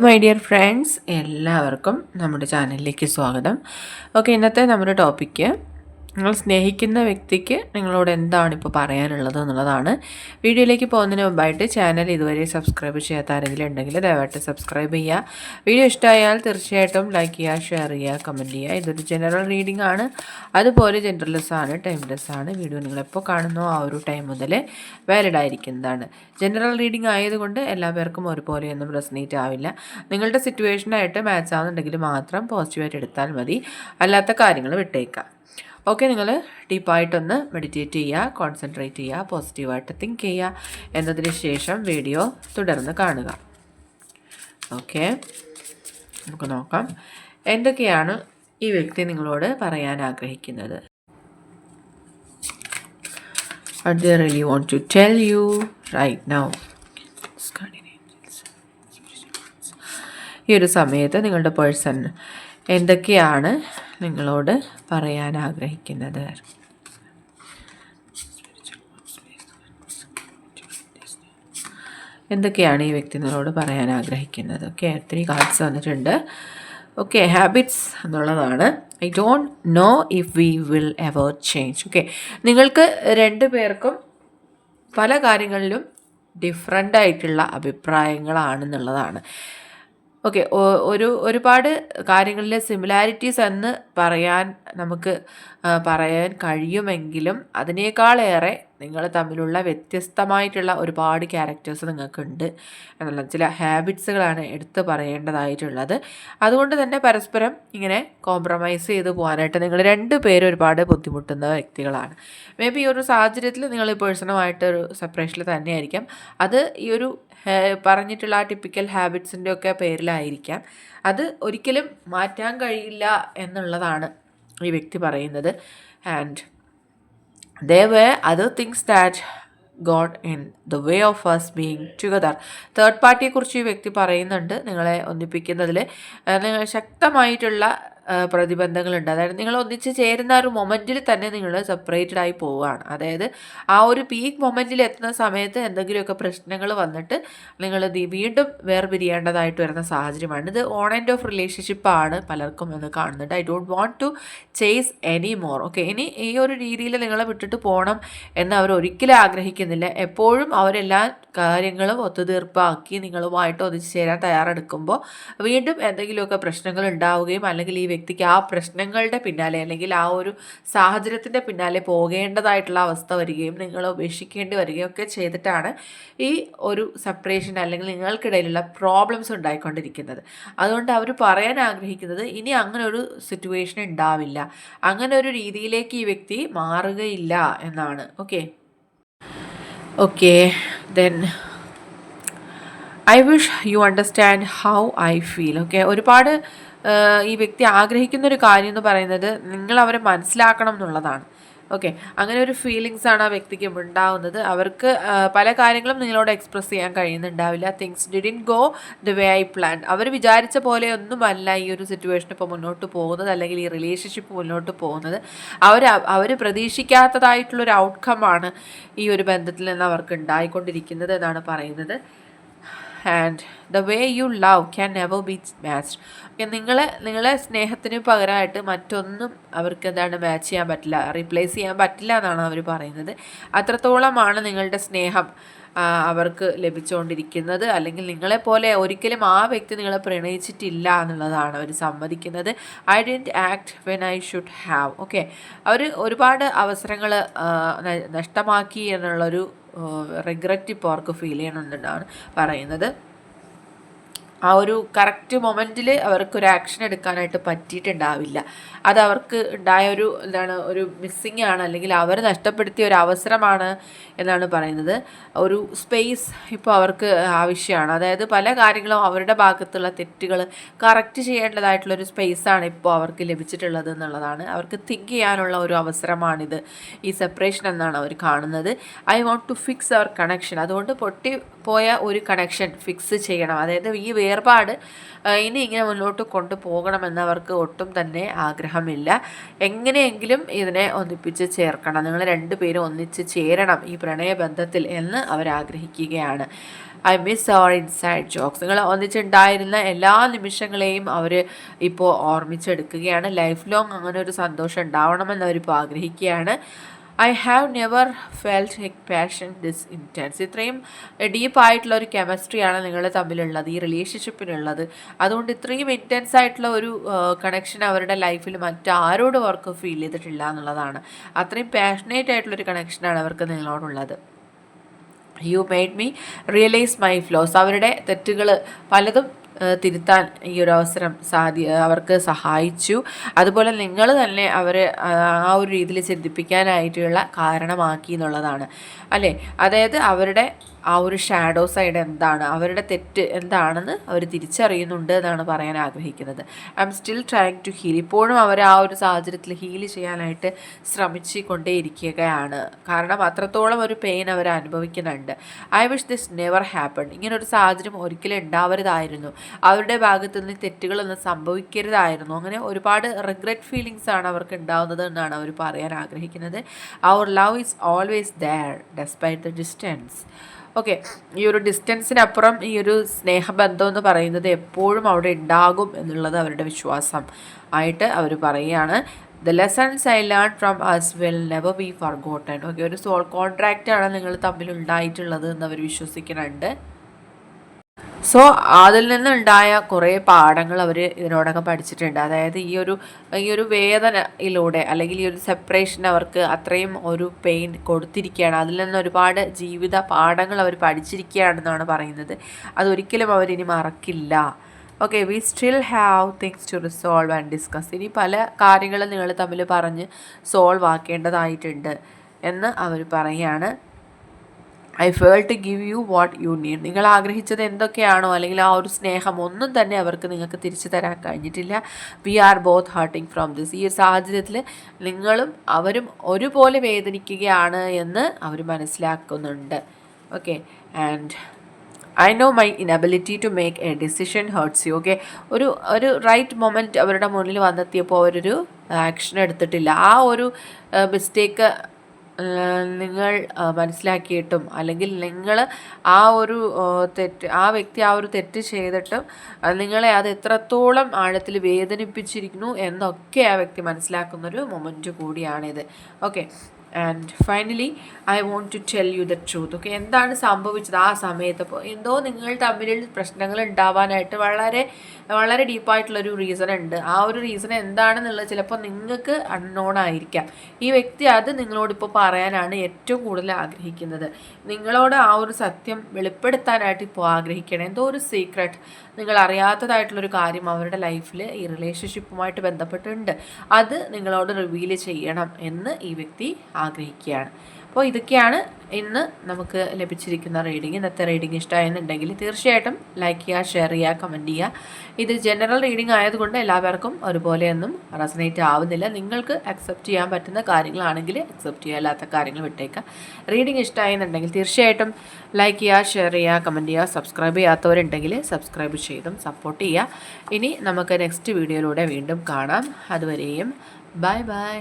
My dear friends എല്ലാവർക്കും നമ്മുടെ ചാനലിലേക്ക് സ്വാഗതം. ഓക്കെ ഇന്നത്തെ നമ്മുടെ ടോപ്പിക്ക് നിങ്ങൾ സ്നേഹിക്കുന്ന വ്യക്തിക്ക് നിങ്ങളോട് എന്താണ് ഇപ്പോൾ പറയാനുള്ളത് എന്നുള്ളതാണ്. വീഡിയോയിലേക്ക് പോകുന്നതിന് മുമ്പായിട്ട് ചാനൽ ഇതുവരെ സബ്സ്ക്രൈബ് ചെയ്യാത്ത ആരെങ്കിലും ഉണ്ടെങ്കിൽ ദയവായിട്ട് സബ്സ്ക്രൈബ് ചെയ്യുക. വീഡിയോ ഇഷ്ടമായാൽ തീർച്ചയായിട്ടും ലൈക്ക് ചെയ്യുക ഷെയർ ചെയ്യുക കമന്റ് ചെയ്യുക. ഇതൊരു ജനറൽ റീഡിംഗ് ആണ്. അതുപോലെ ജനറൽസ് ആണ് ടൈംലെസ് ആണ്. വീഡിയോ നിങ്ങൾ നിങ്ങളെപ്പോൾ കാണുന്നോ ആ ഒരു ടൈം മുതൽ വാലിഡ് ആയിരിക്കുന്നതാണ്. ജനറൽ റീഡിംഗ് ആയതുകൊണ്ട് എല്ലാ പേർക്കും ഒരുപോലെയൊന്നും റെസനേറ്റ് ആവില്ല. നിങ്ങളുടെ സിറ്റുവേഷനായിട്ട് മാച്ച് ആവുന്നുണ്ടെങ്കിൽ മാത്രം പോസിറ്റീവായിട്ട് എടുത്താൽ മതി. അല്ലാത്ത കാര്യങ്ങൾ വിട്ടേക്കാം ഓക്കെ നിങ്ങൾ ഡീപ്പായിട്ടൊന്ന് മെഡിറ്റേറ്റ് ചെയ്യുക കോൺസെൻട്രേറ്റ് ചെയ്യുക പോസിറ്റീവായിട്ട് തിങ്ക് ചെയ്യുക. എന്നതിന് ശേഷം വീഡിയോ തുടർന്ന് കാണുക. ഓക്കെ നമുക്ക് നോക്കാം. എന്തൊക്കെയാണ് ഈ വ്യക്തി നിങ്ങളോട് പറയാൻ ആഗ്രഹിക്കുന്നത്? What they really want to tell you right. ഈ ഒരു സമയത്ത് നിങ്ങളുടെ പേഴ്സൺ എന്തൊക്കെയാണ് നിങ്ങളോട് പറയാൻ ആഗ്രഹിക്കുന്നത്? എന്തൊക്കെയാണ് ഈ വ്യക്തി നിങ്ങളോട് പറയാൻ ആഗ്രഹിക്കുന്നത്? ഓക്കെ ഒത്തിരി കാർഡ്സ് വന്നിട്ടുണ്ട്. ഓക്കെ ഹാബിറ്റ്സ് എന്നുള്ളതാണ്. I don't know if we will ever change. Okay നിങ്ങൾക്ക് രണ്ട് പേർക്കും പല കാര്യങ്ങളിലും ഡിഫറെന്റ് ആയിട്ടുള്ള അഭിപ്രായങ്ങളാണെന്നുള്ളതാണ്. ഓക്കെ ഒരു ഒരുപാട് കാര്യങ്ങളിൽ സിമിലാരിറ്റീസ് എന്ന് പറയാൻ നമുക്ക് പറയാൻ കഴിയുമെങ്കിലും അതിനേക്കാളേറെ നിങ്ങൾ തമ്മിലുള്ള വ്യത്യസ്തമായിട്ടുള്ള ഒരുപാട് ക്യാരക്ടേഴ്സ് നിങ്ങൾക്കുണ്ട് എന്നുള്ള ചില ഹാബിറ്റ്സുകളാണ് എടുത്തു പറയേണ്ടതായിട്ടുള്ളത്. അതുകൊണ്ട് തന്നെ പരസ്പരം ഇങ്ങനെ കോംപ്രമൈസ് ചെയ്ത് പോകാനായിട്ട് നിങ്ങൾ രണ്ട് ഒരുപാട് ബുദ്ധിമുട്ടുന്ന വ്യക്തികളാണ്. മേ ബി ഒരു സാഹചര്യത്തിൽ നിങ്ങൾ ഈ പേഴ്സണുമായിട്ടൊരു സെപ്പറേഷനിൽ തന്നെയായിരിക്കാം. അത് ഈ ഒരു പറഞ്ഞിട്ടുള്ള ആ ടിപ്പിക്കൽ ഹാബിറ്റ്സിന്റെ ഒക്കെ പേരിലായിരിക്കാം. അത് ഒരിക്കലും മാറ്റാൻ കഴിയില്ല എന്നുള്ളതാണ് ഈ വ്യക്തി പറയുന്നത്. And the way other things that got in the way of us being together third പാർട്ടിയെക്കുറിച്ച് ഈ വ്യക്തി പറയുന്നുണ്ട്. നിങ്ങളെ ഒന്നിപ്പിക്കുന്നതിൽ നിങ്ങൾ ശക്തമായിട്ടുള്ള പ്രതിബന്ധങ്ങളുണ്ട്. അതായത് നിങ്ങൾ ഒന്നിച്ച് ചേരുന്ന ഒരു മൊമെന്റിൽ തന്നെ നിങ്ങൾ സെപ്പറേറ്റഡ് ആയി പോവുകയാണ്. അതായത് ആ ഒരു പീക്ക് മൊമെന്റിൽ എത്തുന്ന സമയത്ത് എന്തെങ്കിലുമൊക്കെ പ്രശ്നങ്ങൾ വന്നിട്ട് നിങ്ങൾ വീണ്ടും വേർപിരിയേണ്ടതായിട്ട് വരുന്ന സാഹചര്യമാണ്. ഇത് ഓൺ ആൻഡ് ഓഫ് റിലേഷൻഷിപ്പ് ആണ് പലർക്കും എന്ന് കാണുന്നുണ്ട്. I don't want to chase any more okay ഇനി ഈ ഒരു രീതിയിൽ നിങ്ങളെ വിട്ടിട്ട് പോകണം എന്ന് അവർ ഒരിക്കലും ആഗ്രഹിക്കുന്നില്ല. എപ്പോഴും അവരെല്ലാ കാര്യങ്ങളും ഒത്തുതീർപ്പാക്കി നിങ്ങളുമായിട്ട് ഒന്നിച്ചു ചേരാൻ തയ്യാറെടുക്കുമ്പോൾ വീണ്ടും എന്തെങ്കിലുമൊക്കെ പ്രശ്നങ്ങൾ ഉണ്ടാവുകയും അല്ലെങ്കിൽ ഈ വ്യക്തിക്ക് ആ പ്രശ്നങ്ങളുടെ പിന്നാലെ അല്ലെങ്കിൽ ആ ഒരു സാഹചര്യത്തിന്റെ പിന്നാലെ പോകേണ്ടതായിട്ടുള്ള അവസ്ഥ വരികയും നിങ്ങൾ ഉപേക്ഷിക്കേണ്ടി വരികയും ഒക്കെ ചെയ്തിട്ടാണ് ഈ ഒരു സെപ്പറേഷൻ അല്ലെങ്കിൽ നിങ്ങൾക്കിടയിലുള്ള പ്രോബ്ലംസ് ഉണ്ടായിക്കൊണ്ടിരിക്കുന്നത്. അതുകൊണ്ട് അവർ പറയാൻ ആഗ്രഹിക്കുന്നത് ഇനി അങ്ങനെ ഒരു സിറ്റുവേഷൻ ഉണ്ടാവില്ല. അങ്ങനെ ഒരു രീതിയിലേക്ക് ഈ വ്യക്തി മാറുകയില്ല എന്നാണ്. Okay okay then I wish you understand how I feel okay ഒരുപാട് ഈ വ്യക്തി ആഗ്രഹിക്കുന്ന ഒരു കാര്യം എന്ന് പറയുന്നത് നിങ്ങൾ അവരെ മനസ്സിലാക്കണം എന്നുള്ളതാണ് ഓക്കെ അങ്ങനെ ഒരു ഫീലിങ്സ് ആണ് ആ വ്യക്തിക്ക് ഉണ്ടാവുന്നത്. അവർക്ക് പല കാര്യങ്ങളും നിങ്ങളോട് എക്സ്പ്രസ് ചെയ്യാൻ കഴിയുന്നുണ്ടാവില്ല. Things didn't go the way I plan അവർ വിചാരിച്ച പോലെ ഒന്നുമല്ല ഈ ഒരു സിറ്റുവേഷൻ ഇപ്പോൾ മുന്നോട്ട് പോകുന്നത് അല്ലെങ്കിൽ ഈ റിലേഷൻഷിപ്പ് മുന്നോട്ട് പോകുന്നത്. അവർ അവർ പ്രതീക്ഷിക്കാത്തതായിട്ടുള്ളൊരു ഔട്ട്കം ഈ ഒരു ബന്ധത്തിൽ നിന്ന് അവർക്ക് ഉണ്ടായിക്കൊണ്ടിരിക്കുന്നത് എന്നാണ് പറയുന്നത്. And the way you love can never be matched നിങ്ങളെ നിങ്ങളെ സ്നേഹത്തിന് പകരമായിട്ട് മറ്റൊന്നും അവർക്ക് എന്താണ് മാച്ച് ചെയ്യാൻ പറ്റില്ല. റീപ്ലേസ് ചെയ്യാൻ പറ്റില്ല എന്നാണ് അവർ പറയുന്നത്. അത്രത്തോളമാണ് നിങ്ങളുടെ സ്നേഹം അവർക്ക് ലഭിച്ചുകൊണ്ടിരിക്കുന്നത് അല്ലെങ്കിൽ നിങ്ങളെപ്പോലെ ഒരിക്കലും ആ വ്യക്തി നിങ്ങളെ പ്രണയിച്ചിട്ടില്ല എന്നുള്ളതാണ് അവർ സമ്മതിക്കുന്നത്. I didn't act when I should have okay അവർ ഒരുപാട് അവസരങ്ങൾ നഷ്ടമാക്കി എന്നുള്ളൊരു റിഗ്രറ്റ് ഇപ്പോൾ അവർക്ക് ഫീൽ ചെയ്യണമെന്നാണ് പറയുന്നത്. ആ ഒരു കറക്റ്റ് മൊമെന്റിൽ അവർക്കൊരു ആക്ഷൻ എടുക്കാനായിട്ട് പറ്റിയിട്ടുണ്ടാവില്ല. അത് അവർക്ക് ഉണ്ടായ ഒരു എന്താണ് ഒരു മിസ്സിങ് ആണ് അല്ലെങ്കിൽ അവർ നഷ്ടപ്പെടുത്തിയ ഒരു അവസരമാണ് എന്നാണ് പറയുന്നത്. ഒരു സ്പേസ് ഇപ്പോൾ അവർക്ക് ആവശ്യമാണ്. അതായത് പല കാര്യങ്ങളും അവരുടെ ഭാഗത്തുള്ള തെറ്റുകൾ കറക്റ്റ് ചെയ്യേണ്ടതായിട്ടുള്ളൊരു സ്പേസാണ് ഇപ്പോൾ അവർക്ക് ലഭിച്ചിട്ടുള്ളത് എന്നുള്ളതാണ്. അവർക്ക് തിങ്ക് ചെയ്യാനുള്ള ഒരു അവസരമാണിത്. ഈ സെപ്പറേഷൻ എന്നാണ് അവർ കാണുന്നത്. I want to fix our connection അതുകൊണ്ട് പൊട്ടി പോയ ഒരു കണക്ഷൻ ഫിക്സ് ചെയ്യണം. അതായത് ഈ വേർപാട് ഇനി ഇങ്ങനെ മുന്നോട്ട് കൊണ്ടുപോകണമെന്ന് അവർക്ക് ഒട്ടും തന്നെ ആഗ്രഹമില്ല. എങ്ങനെയെങ്കിലും ഇതിനെ ഒന്നിപ്പിച്ച് ചേർക്കണം. നിങ്ങൾ രണ്ടുപേരും ഒന്നിച്ച് ചേരണം ഈ പ്രണയബന്ധത്തിൽ എന്ന് അവർ ആഗ്രഹിക്കുകയാണ്. I miss our inside jokes. നിങ്ങൾ ഒന്നിച്ചുണ്ടായിരുന്ന എല്ലാ നിമിഷങ്ങളെയും അവർ ഇപ്പോൾ ഓർമ്മിച്ചെടുക്കുകയാണ്. ലൈഫ് ലോങ് അങ്ങനെ ഒരു സന്തോഷം ഉണ്ടാവണമെന്ന് അവരിപ്പോൾ ആഗ്രഹിക്കുകയാണ്. I have never felt a passion this intense ഇത്രയും ഡീപ്പായിട്ടുള്ള ഒരു കെമിസ്ട്രിയാണ് നിങ്ങൾ തമ്മിലുള്ളത് ഈ റിലേഷൻഷിപ്പിനുള്ളത് അതുകൊണ്ട് ഇത്രയും ഇന്റൻസ് ആയിട്ടുള്ള ഒരു കണക്ഷൻ അവരുടെ ലൈഫിൽ മറ്റാരോടും അവർക്ക് ഫീൽ ചെയ്തിട്ടില്ല എന്നുള്ളതാണ്. അത്രയും പാഷനേറ്റ് ആയിട്ടുള്ളൊരു കണക്ഷനാണ് അവർക്ക് നിങ്ങളോടുള്ളത്. You made me realise my flaws അവരുടെ തെറ്റുകൾ പലതും തിരുത്താൻ ഈ ഒരു അവസരം സാധി അവർക്ക് സഹായിച്ചു. അതുപോലെ നിങ്ങൾ തന്നെ അവരെ ആ ഒരു രീതിയിൽ ചിന്തിപ്പിക്കാനായിട്ടുള്ള കാരണമാക്കി എന്നുള്ളതാണ്. അല്ലേ? അതായത് അവരുടെ ആ ഒരു ഷാഡോ സൈഡ് എന്താണ്? അവരുടെ തെറ്റ് എന്താണെന്ന് അവർ തിരിച്ചറിയുന്നുണ്ട് എന്നാണ് പറയാൻ ആഗ്രഹിക്കുന്നത്. I'm still trying to heal ഇപ്പോഴും അവർ ആ ഒരു സാഹചര്യത്തിൽ ഹീൽ ചെയ്യാനായിട്ട് ശ്രമിച്ചു കൊണ്ടേയിരിക്കുകയാണ് കാരണം അത്രത്തോളം ഒരു പെയിൻ അവർ അനുഭവിക്കുന്നുണ്ട്. I wish this never happen ഇങ്ങനൊരു സാഹചര്യം ഒരിക്കലും ഉണ്ടാവരുതായിരുന്നു. അവരുടെ ഭാഗത്ത് നിന്ന് തെറ്റുകളൊന്നും സംഭവിക്കരുതായിരുന്നു. അങ്ങനെ ഒരുപാട് റിഗ്രറ്റ് ഫീലിങ്സ് ആണ് അവർക്ക് ഉണ്ടാവുന്നത് എന്നാണ് അവർ പറയാൻ ആഗ്രഹിക്കുന്നത്. Our love is always there despite the distance okay ഈ ഒരു ഡിസ്റ്റൻസിനപ്പുറം ഈ ഒരു സ്നേഹബന്ധം എന്ന് പറയുന്നത് എപ്പോഴും അവിടെ ഉണ്ടാകും എന്നുള്ളത് അവരുടെ വിശ്വാസം ആയിട്ട് അവർ പറയുകയാണ്. The lessons I learn from us will never be forgotten okay ഒരു സോൾ കോൺട്രാക്റ്റാണ് നിങ്ങൾ തമ്മിൽ ഉണ്ടായിട്ടുള്ളത് എന്ന് അവർ വിശ്വസിക്കുന്നുണ്ട്. സോ അതിൽ നിന്നുണ്ടായ കുറേ പാഠങ്ങൾ അവർ ഇതിനോടൊക്കെ പഠിച്ചിട്ടുണ്ട്. അതായത് ഈ ഒരു ഈ ഒരു വേദനയിലൂടെ അല്ലെങ്കിൽ ഈ ഒരു സെപ്പറേഷൻ അവർക്ക് അത്രയും ഒരു പെയിൻ കൊടുത്തിരിക്കുകയാണ്. അതിൽ നിന്ന് ഒരുപാട് ജീവിത പാഠങ്ങൾ അവർ പഠിച്ചിരിക്കുകയാണെന്നാണ് പറയുന്നത്. അതൊരിക്കലും അവരിനി മറക്കില്ല. Okay we still have things to resolve and discuss ഇനി പല കാര്യങ്ങളും നിങ്ങൾ തമ്മിൽ പറഞ്ഞ് സോൾവ് ആക്കേണ്ടതായിട്ടുണ്ട് എന്ന് അവർ പറയുകയാണ്. I fail to give you what you need നിങ്ങൾ ആഗ്രഹിച്ചത് എന്തൊക്കെയാണോ അല്ലെങ്കിൽ ആ ഒരു സ്നേഹം ഒന്നും തന്നെ അവർക്ക് നിങ്ങൾക്ക് തിരിച്ചു തരാൻ കഴിഞ്ഞിട്ടില്ല. We are both hurting from this ഈ ഒരു സാഹചര്യത്തിൽ നിങ്ങളും അവരും ഒരുപോലെ വേദനിക്കുകയാണ് എന്ന് അവർ മനസ്സിലാക്കുന്നുണ്ട്. Okay and I know my inability to make a decision hurts you okay ഒരു ഒരു റൈറ്റ് മൊമെന്റ് അവരുടെ മുന്നിൽ വന്നെത്തിയപ്പോൾ അവരൊരു ആക്ഷൻ എടുത്തിട്ടില്ല. ആ ഒരു മിസ്റ്റേക്ക് നിങ്ങൾ മനസ്സിലാക്കിയിട്ടും അല്ലെങ്കിൽ നിങ്ങൾ ആ ഒരു തെറ്റ് ആ വ്യക്തി ആ ഒരു തെറ്റ് ചെയ്തിട്ടും നിങ്ങളെ അത് എത്രത്തോളം ആഴത്തിൽ വേദനിപ്പിച്ചിരിക്കുന്നു എന്നൊക്കെ ആ വ്യക്തി മനസ്സിലാക്കുന്നൊരു മൊമെന്റ് കൂടിയാണിത്. Okay. And finally I want to tell you the truth okay എന്താണ് സംഭവിച്ചത് ആ സമയത്ത്? അപ്പോൾ എന്തോ നിങ്ങൾ തമ്മിൽ പ്രശ്നങ്ങൾ ഉണ്ടാവാനായിട്ട് വളരെ വളരെ ഡീപ്പായിട്ടുള്ളൊരു റീസൺ ഉണ്ട്. ആ ഒരു റീസൺ എന്താണെന്നുള്ളത് ചിലപ്പോൾ നിങ്ങൾക്ക് അൺനോൺ ആയിരിക്കാം. ഈ വ്യക്തി അത് നിങ്ങളോട് ഇപ്പോൾ പറയാനാണ് ഏറ്റവും കൂടുതൽ ആഗ്രഹിക്കുന്നത്. നിങ്ങളോട് ആ ഒരു സത്യം വെളിപ്പെടുത്താനായിട്ട് ഇപ്പോൾ ആഗ്രഹിക്കണം എന്തോ ഒരു സീക്രട്ട് നിങ്ങൾ അറിയാത്തതായിട്ടുള്ളൊരു കാര്യം അവരുടെ ലൈഫിൽ ഈ റിലേഷൻഷിപ്പുമായിട്ട് ബന്ധപ്പെട്ടുണ്ട് അത് നിങ്ങളോട് റിവീൽ ചെയ്യണം എന്ന് ഈ വ്യക്തി ആഗ്രഹിക്കുകയാണ്. അപ്പോൾ ഇതൊക്കെയാണ് ഇന്ന് നമുക്ക് ലഭിച്ചിരിക്കുന്ന റീഡിങ് ഇന്നത്തെ റീഡിങ് ഇഷ്ടമായെന്നുണ്ടെങ്കിൽ തീർച്ചയായിട്ടും ലൈക്ക് ചെയ്യുക ഷെയർ ചെയ്യുക കമന്റ് ചെയ്യുക. ഇത് ജനറൽ റീഡിംഗ് ആയതുകൊണ്ട് എല്ലാവർക്കും ഒരുപോലെയൊന്നും റെസനേറ്റ് ആവുന്നില്ല. നിങ്ങൾക്ക് അക്സെപ്റ്റ് ചെയ്യാൻ പറ്റുന്ന കാര്യങ്ങളാണെങ്കിൽ അക്സെപ്റ്റ് ചെയ്യുക അല്ലാത്ത കാര്യങ്ങൾ വിട്ടേക്കുക. റീഡിംഗ് ഇഷ്ടമായെന്നുണ്ടെങ്കിൽ തീർച്ചയായിട്ടും ലൈക്ക് ചെയ്യുക ഷെയർ ചെയ്യുക കമന്റ് ചെയ്യുക സബ്സ്ക്രൈബ് ചെയ്യാത്തവരുണ്ടെങ്കിൽ സബ്സ്ക്രൈബ് ചെയ്തും സപ്പോർട്ട് ചെയ്യുക. ഇനി നമുക്ക് നെക്സ്റ്റ് വീഡിയോയിലൂടെ വീണ്ടും കാണാം. അതുവരെയും ബൈ ബൈ